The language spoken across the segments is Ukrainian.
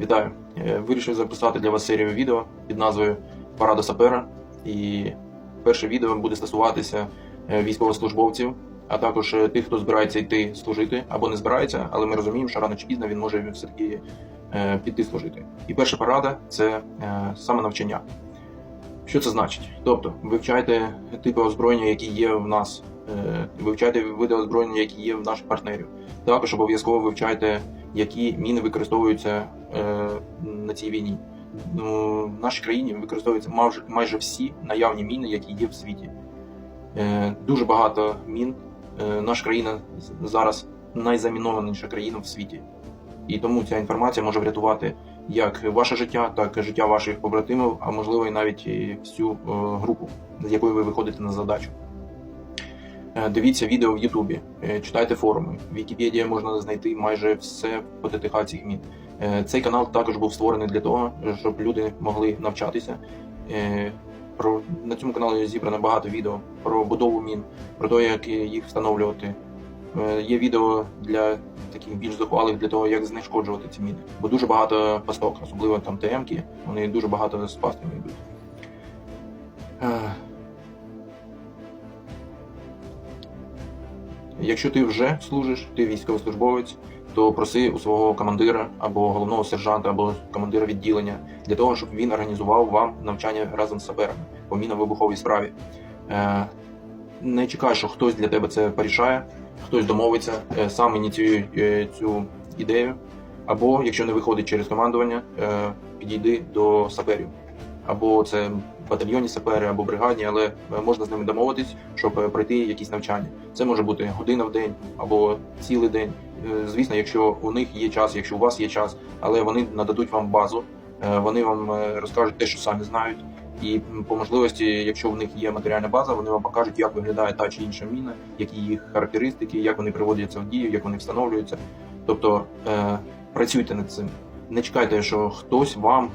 Вітаю! Е, Вирішив записати для вас серію відео під назвою Парада сапера. І перше відео буде стосуватися е, військовослужбовців, а також е, тих, хто збирається йти служити або не збирається, але ми розуміємо, що рано чи пізно він може все-таки піти служити. І перша порада це саме навчання. Що це значить? Тобто, вивчайте типи озброєння, які є в нас, вивчайте види озброєння, які є в наших партнерів. Також обов'язково вивчайте які міни використовуються на цій війні. Ну, в нашій країні використовуються майже, всі наявні міни, які є в світі. Е, дуже багато мін. Е, наша країна зараз найзамінованіша країна в світі. І тому ця інформація може врятувати як ваше життя, так і життя ваших побратимів, а можливо і навіть всю е, групу, з якою ви виходите на задачу. Е, Дивіться відео в Ютубі, е, читайте форуми. В Вікіпедії можна знайти майже все по ТТХ цих мін. Е, Цей канал також був створений для того, щоб люди могли навчатися. Е, Про на цьому каналі зібрано багато відео про будову мін, про те, як їх встановлювати. Е, Є відео для таких більш зухвалих для того, як знешкоджувати ці міни. Бо дуже багато пасток, особливо там ТМ-ки, вони дуже багато з пастами йдуть. Якщо ти вже служиш, ти військовослужбовець, то проси у свого командира або головного сержанта, або командира відділення для того, щоб він організував вам навчання разом з саперами по мінно-вибуховій справі. Е, Не чекай, що хтось для тебе це порішає, хтось домовиться, е, сам ініціює е, цю ідею. Або, якщо не виходить через командування, підійди до саперів. Або це батальйонні сапери, або бригадні, але е, можна з ними домовитись, щоб е, пройти якісь навчання. Це може бути година в день або цілий день. Е, Звісно, якщо у них є час, якщо у вас є час, але вони нададуть вам базу, вони вам розкажуть те, що самі знають. І по можливості, якщо в них є матеріальна база, вони вам покажуть, як виглядає та чи інша міна, які їх характеристики, як вони приводяться в дію, як вони встановлюються. Тобто працюйте над цим. Не чекайте, що хтось вам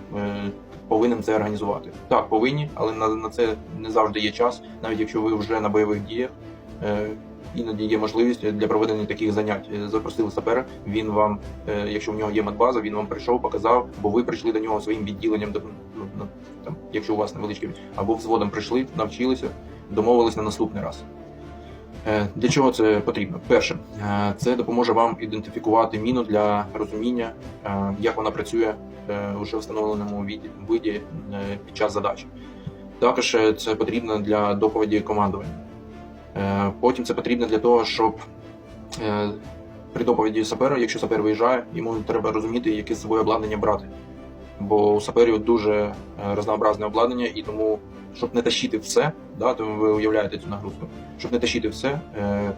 повинен це організувати. Так, повинні, але на, на це не завжди є час, навіть якщо ви вже на бойових діях. Е, Іноді є можливість для проведення таких занять. Е, Запросили сапера. Він вам, е, якщо в нього є медбаза, він вам прийшов, показав, бо ви прийшли до нього своїм відділенням, ну, ну, там, якщо у вас невеличке, або взводом прийшли, навчилися, домовились на наступний раз. Е, Для чого це потрібно? Перше, це допоможе вам ідентифікувати міну для розуміння, як вона працює вже встановленому віді- виді е, під час задачі. Також е, це потрібно для доповіді командування. Е, Потім це потрібно для того, щоб е, при доповіді сапера, якщо сапер виїжджає, йому треба розуміти, яке з собою обладнання брати. Бо у саперів дуже е, разнообразне обладнання, і тому, щоб не тащити все, да, то ви уявляєте цю нагрузку, щоб не тащити все, е, е,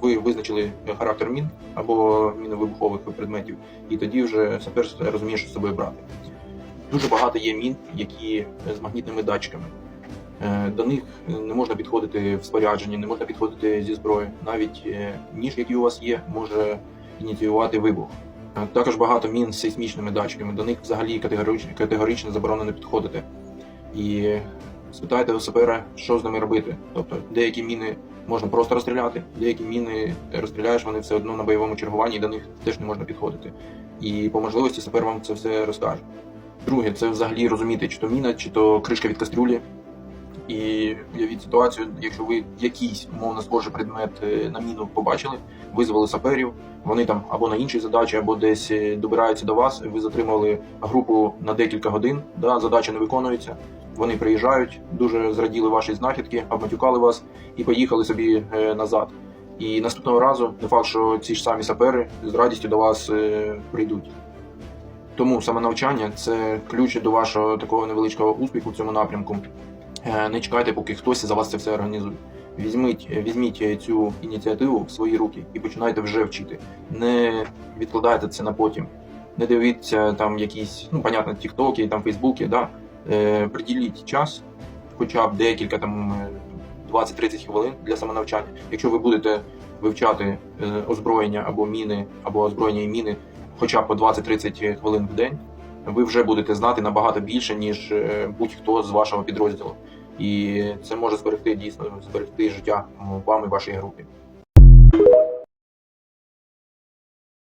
ви визначили характер мін або міновибухових предметів, і тоді вже сапер розуміє, що з собою брати. Дуже багато є мін, які з магнітними датчиками. Е, До них не можна підходити в спорядженні, не можна підходити зі зброї. Навіть е, ніж, який у вас є, може ініціювати вибух. Е, Також багато мін з сейсмічними датчиками. До них взагалі категорично, категорично заборонено підходити. І спитайте у сапера, що з ними робити. Тобто деякі міни можна просто розстріляти, деякі міни розстріляєш, вони все одно на бойовому чергуванні, і до них теж не можна підходити. І по можливості сапер вам це все розкаже. Друге, це взагалі розуміти, чи то міна, чи то кришка від кастрюлі. І уявіть ситуацію, якщо ви якийсь умовно схожий предмет е, на міну побачили, визвали саперів, вони там або на іншій задачі, або десь е, добираються до вас. Ви затримали групу на декілька годин. Да, задача не виконується. Вони приїжджають, дуже зраділи ваші знахідки, обматюкали вас і поїхали собі е, назад. І наступного разу не факт, що ці ж самі сапери з радістю до вас е, прийдуть. Тому саме навчання це ключ до вашого такого невеличкого успіху в цьому напрямку. Е, Не чекайте, поки хтось за вас це все організує. Візьміть, візьміть цю ініціативу в свої руки і починайте вже вчити. Не відкладайте це на потім. Не дивіться там якісь, ну понятно, тіктоки, там фейсбуки, да. Е, приділіть час, хоча б декілька там е, 20-30 хвилин для самонавчання. Якщо ви будете вивчати е, озброєння або міни, або озброєння і міни, хоча б по 20-30 хвилин в день, ви вже будете знати набагато більше, ніж е, будь-хто з вашого підрозділу. І це може зберегти дійсно зберегти життя вам і вашій групі.